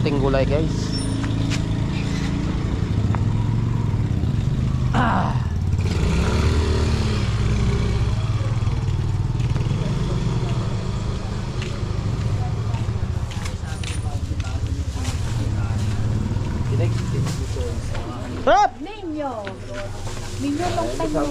Bibili tayo ng konting gulay guys. Ah. Hop! Ninyo. Ninyo long time no.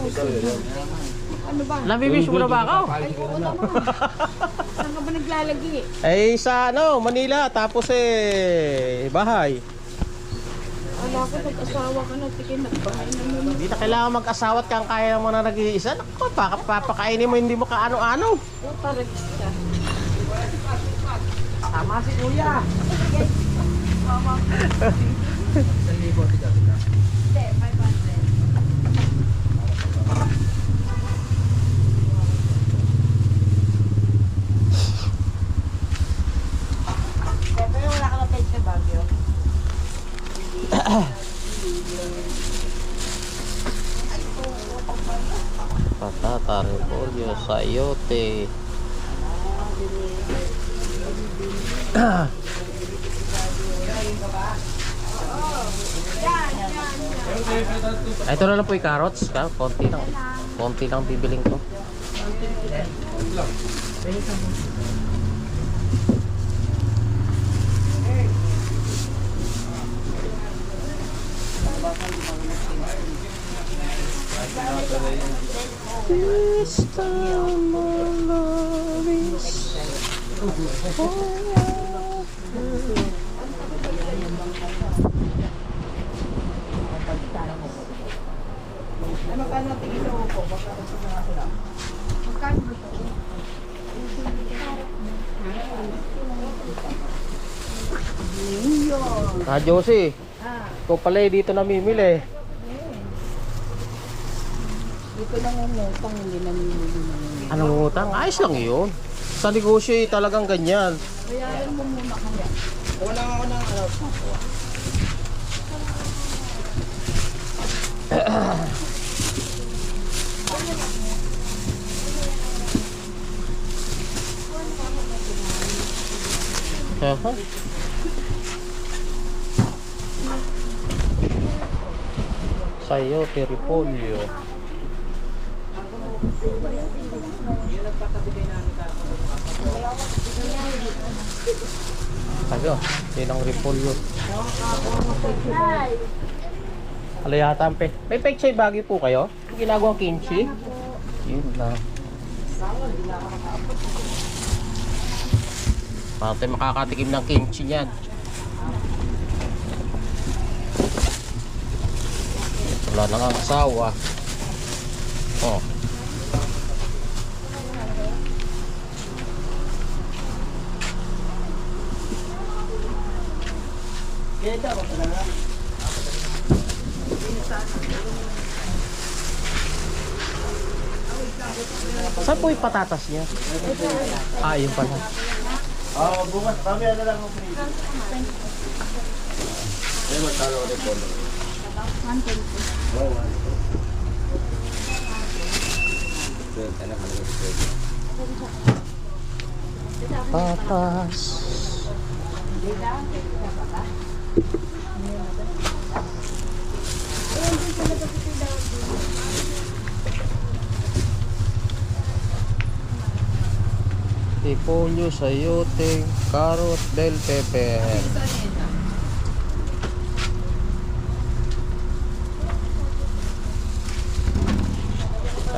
Ano ba? Namimiss mo na ba ako? Ay, oo naman. Saan ka ba naglalagi? Eh sa ano, Manila tapos eh bahay. Wala ko nag-asawa ka na, tikin na bahay na naman. Hindi na kailangan mag-asawa at kang kaya mo na nag-iisa. Naku, baka papakainin mo hindi mo kaano-ano. O, taragista. Tama si kuya. Hindi, 500. Siyempre, wala ka na sa Baguio. Patata, repolyo, sayote. Ito na lang po yung carrots. Ka, konti lang. Konti lang bibiling ko. Ano ka tingin sa upo? Baka ito na ako lang. Magkano ba ito? Ah, Josie. Ah, Ikaw pala eh, dito namimili. Dito lang ang utang, hindi namimili na yun. Anong utang? Ayos lang yun. Sa negosyo eh, talagang ganyan. Bayaran mo muna kami. Wala ako ng ano. Aha. Sayote, repolyo. Ayo, yun ang repolyo. Ano yata ang pe? May pechay bagay po kayo? Ginagawang kimchi? Yun na. Para tayo makakatikim ng kimchi niyan. Wala na nga asawa. Oh. Saan po yung patatas niya? Ah, yun pala. Ah, bukas kami ano lang ang pinili. Ay, magkano ulit po? Oo, one. Pwede na kami pwede. Patas. Repolyo, sayote, carrot, bell pepper.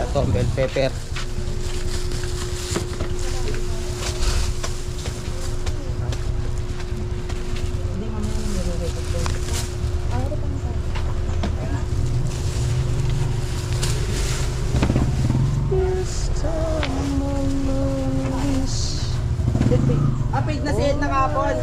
Ito, bell pepper. Yes, Ah, paid na si Ed na kapon.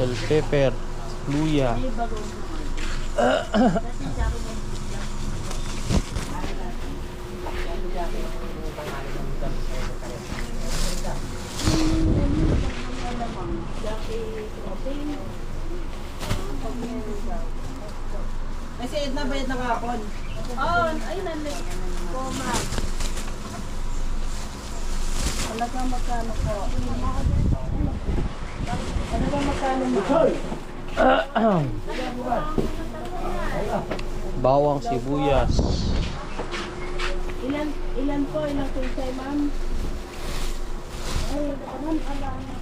Bell pepper, luya. May si Ed na bayad na kapon. Oh, ayun na lang. Koma. Talaga magkano po? Talaga magkano mo? Bawang sibuyas. Ilan, ilan po? Ilang kunsay, ma'am? Ay, ma'am, ala na.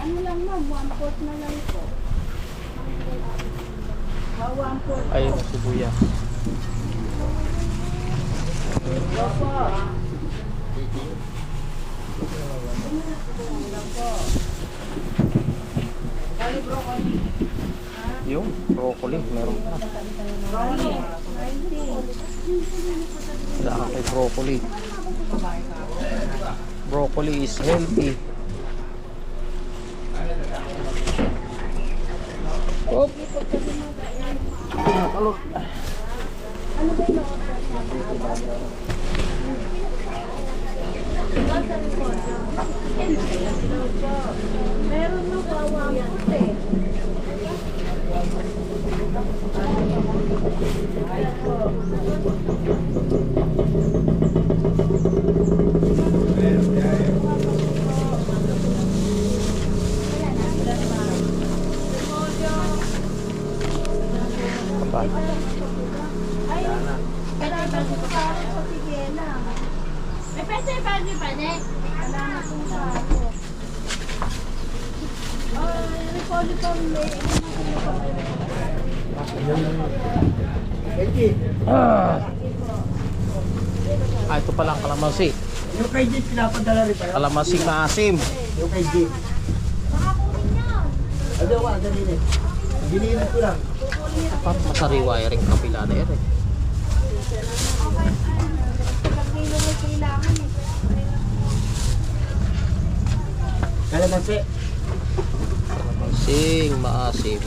Ano lang, ma'am? One fourth na lang po. Ah, sibuyas. Opo. Yung broccoli, meron pa. Wala kay broccoli. Broccoli is healthy. Op. Kalot. Meron na po, one fourth eh. Pa. Ay, may. Ah. Ah, ito pala ang kalamansi. Yung kay G, pinapadala rin pa yun. Kalamansi na asim. Yung kay. Ano ba, dali rin. Giniinit ko lang. Parang masariwa yung kapila na yan eh. Kalamansi. Kalamansi, maasim.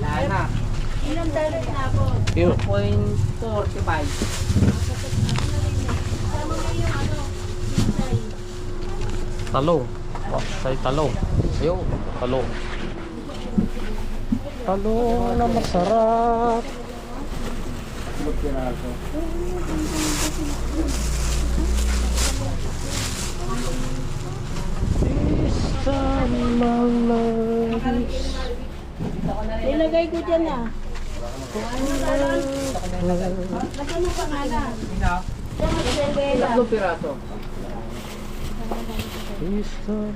Wala na. Ilang dalat na po? Yun. 0.45. Tama na yung ano, kisay. Talong. Oh, say talong. Ayun, talong. Talong na masarap. Isang malalis. Ilagay ko dyan ah. Mo pangalan. Tatlong piraso. Isang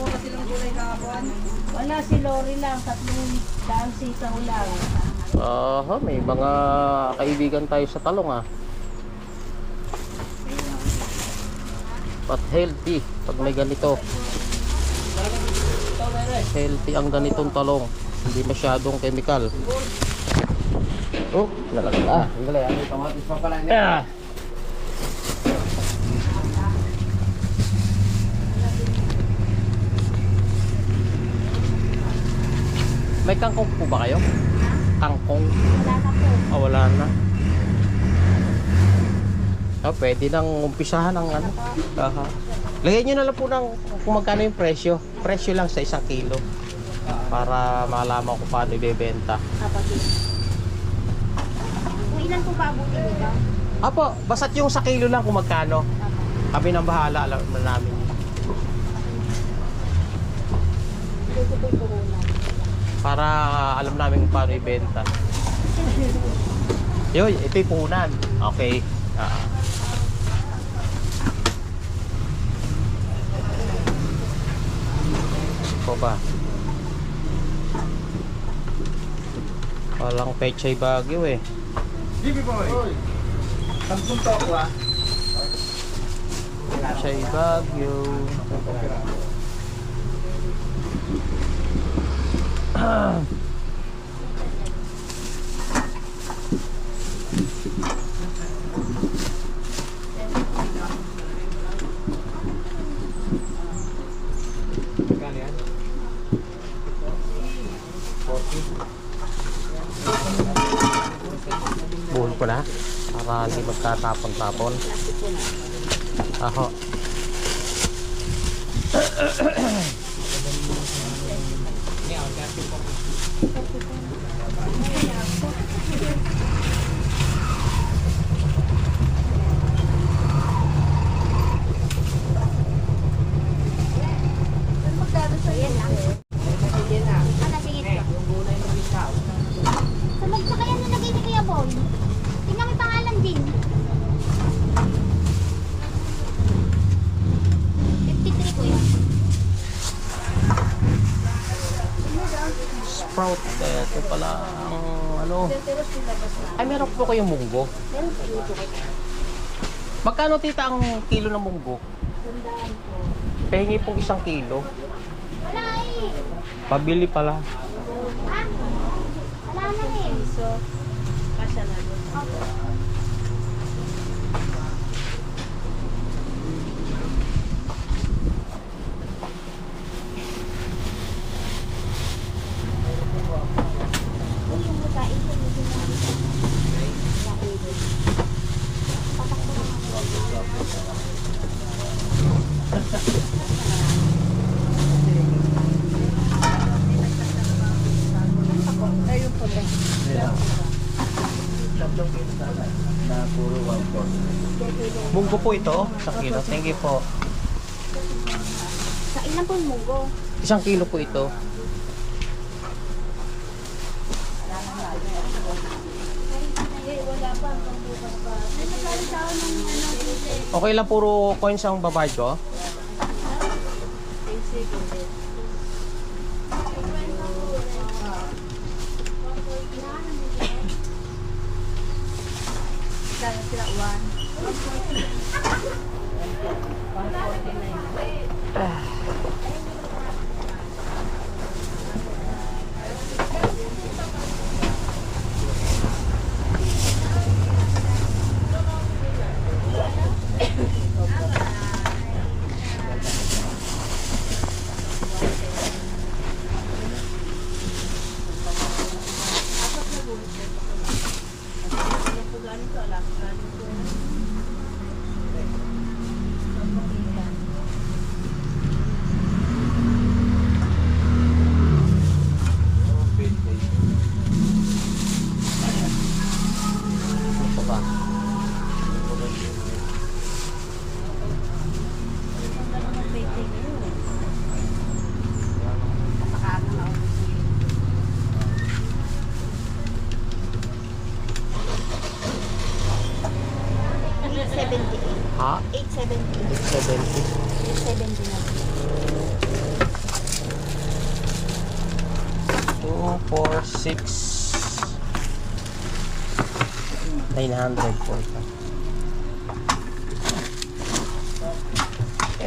Nakuha ka silang gulay kapon. Wala si Lori lang, tatlong daan sitaw lang. Aha, may mga kaibigan tayo sa talong ah. But healthy pag may ganito. Healthy ang ganitong talong. Hindi masyadong chemical. Oh, nalagay ah. Ang galing, ano yung kamatis pa pala niya. May kangkong po ba kayo? Kangkong? Wala na po. Ah, wala na. Ah, pwede nang umpisahan ang ano. Aha. Lagyan nyo na lang po ng kung magkano yung presyo. Presyo lang sa isang kilo. Para malaman ko paano ibebenta. Kung ilan po pa abutin nito? Apo, basta't yung sa kilo lang kung magkano. Kami nang bahala, alam na namin. Ito po yung corona. Para alam namin kung paano ibenta. Yun, ito yung puhunan. Okay. Ah. Ito ba? Walang pechay bagyo eh. Bibi boy. Sampung toko ah. Pechay bagyo. Magkano yan? Buhol ko na. Para hindi magtatapon-tapon. Aho. Magkano sa yan lang? Yan na. Ano, sige. Yung gulay ng ikaw. Sa magsakayan na lagay ni Kuya Boy. Tingnan may pangalan din. 53 Kuya. Ito pala ang ano. Ay, meron po kayong munggo. Meron po. Magkano tita ang kilo ng munggo? Tandaan po. Pahingi pong isang kilo. Wala eh. Pabili pala. Ha? Wala na eh. So, kasya na doon. Yung mutain ko, medyo na- Nakaibig. Patakbo na ako. Ayun po ba? Na puro one fourth. Munggo po ito. Isang kilo. Thank you po. Sa ilan po yung munggo? Isang kilo po ito. Okay lang puro coins ang babayad ko. Sila one. 149.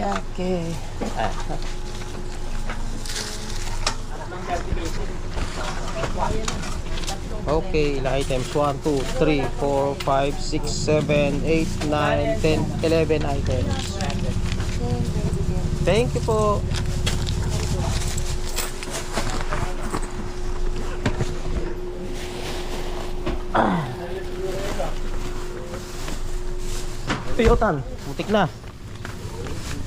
Okay. Ah. Okay, ilang items? 1, 2, 3, 4, 5, 6, 7, 8, 9, 10, 11 items. Thank you po. Piyotan, mutik na.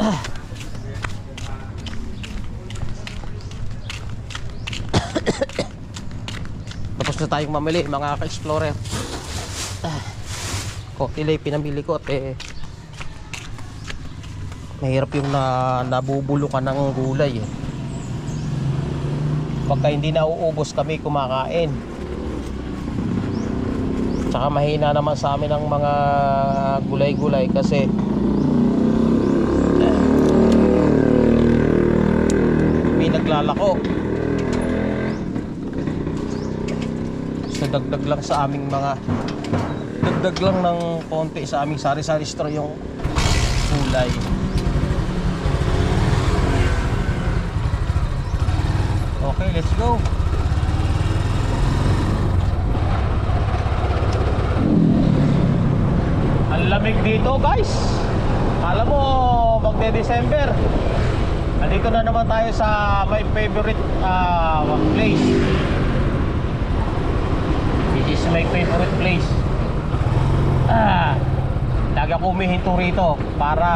Tapos na tayong mamili mga ka-explorer. Ah. Coffee lay pinamili ko at eh mahirap yung na, nabubulo ka ng gulay eh. Pagka hindi nauubos kami kumakain. Tsaka mahina naman sa amin ang mga gulay-gulay kasi eh, may naglalako. So dagdag lang sa aming mga dagdag lang ng konti sa aming sari-sari store yung gulay. Okay, let's go. Ang lamig dito, guys. Alam mo, magde-December. Nandito na naman tayo sa my favorite ah, place. This is my favorite place. Ah, lagi ako humihinto rito para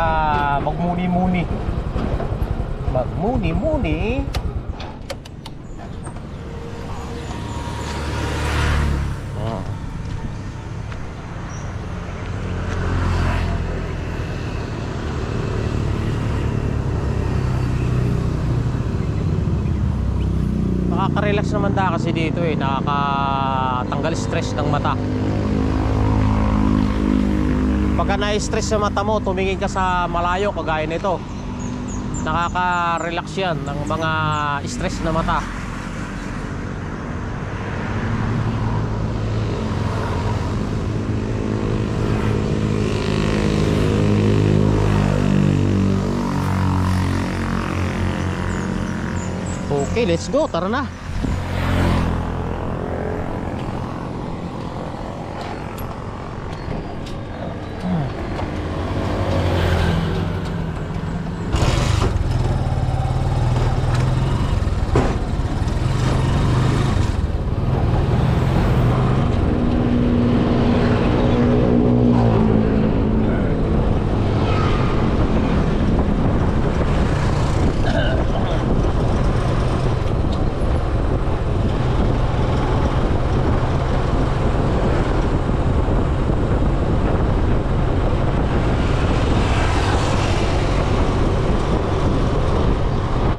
magmuni-muni. Magmuni-muni. Nakaka-relax naman da kasi dito eh, nakakatanggal stress ng mata. Pagka na-stress sa mata mo, tumingin ka sa malayo kagaya nito. Nakaka-relax yan ng mga stress na mata. Okay, let's go. Tara na.